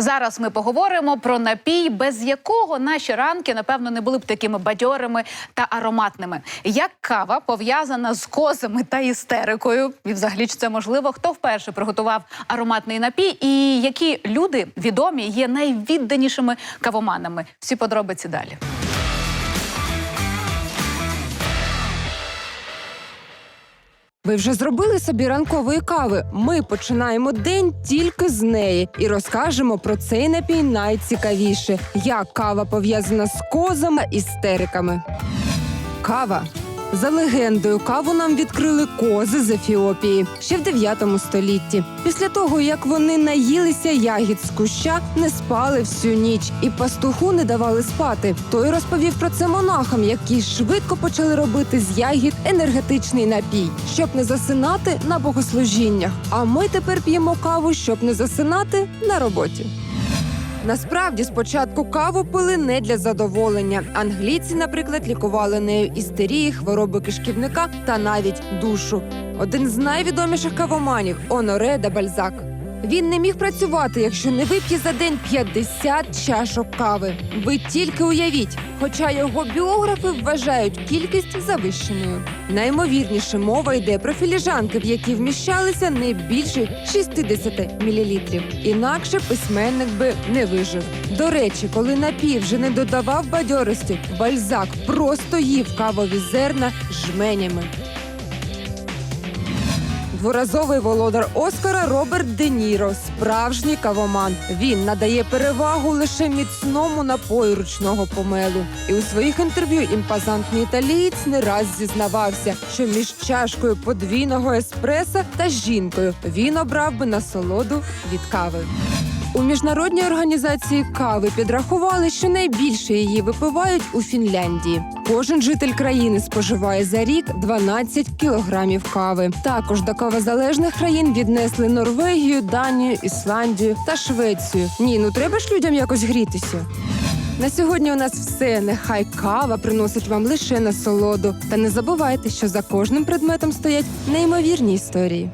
Зараз ми поговоримо про напій, без якого наші ранки, напевно, не були б такими бадьорими та ароматними. Як кава пов'язана з козами та істерикою, і взагалі чи це можливо? Хто вперше приготував ароматний напій, і які люди відомі є найвідданішими кавоманами? Всі подробиці далі. Ви вже зробили собі ранкової кави. Ми починаємо день тільки з неї і розкажемо про цей напій найцікавіше, як кава пов'язана з козами і стериками. Кава. За легендою, каву нам відкрили кози з Ефіопії ще в 9 столітті. Після того, як вони наїлися ягід з куща, не спали всю ніч і пастуху не давали спати. Той розповів про це монахам, які швидко почали робити з ягід енергетичний напій, щоб не засинати на богослужіннях. А ми тепер п'ємо каву, щоб не засинати на роботі. Насправді спочатку каву пили не для задоволення. Англійці, наприклад, лікували нею істерії, хвороби кишківника та навіть душу. Один з найвідоміших кавоманів Оноре де Бальзак. Він не міг працювати, якщо не вип'є за день 50 чашок кави. Ви тільки уявіть, хоча його біографи вважають кількість завищеною. Наймовірніше мова йде про філіжанки, в які вміщалися не більше 60 мл. Інакше письменник би не вижив. До речі, коли напій вже не додавав бадьорості, бальзак просто їв кавові зерна жменями. Дворазовий володар Оскара Роберт Де Ніро, справжній кавоман. Він надає перевагу лише міцному напою ручного помелу. І у своїх інтерв'ю імпозантний італієць не раз зізнавався, що між чашкою подвійного еспреса та жінкою він обрав би насолоду від кави. У міжнародній організації кави підрахували, що найбільше її випивають у Фінляндії. Кожен житель країни споживає за рік 12 кілограмів кави. Також до кавозалежних країн віднесли Норвегію, Данію, Ісландію та Швецію. Ні, ну треба ж людям якось грітися. На сьогодні у нас все. Нехай кава приносить вам лише насолоду. Та не забувайте, що за кожним предметом стоять неймовірні історії.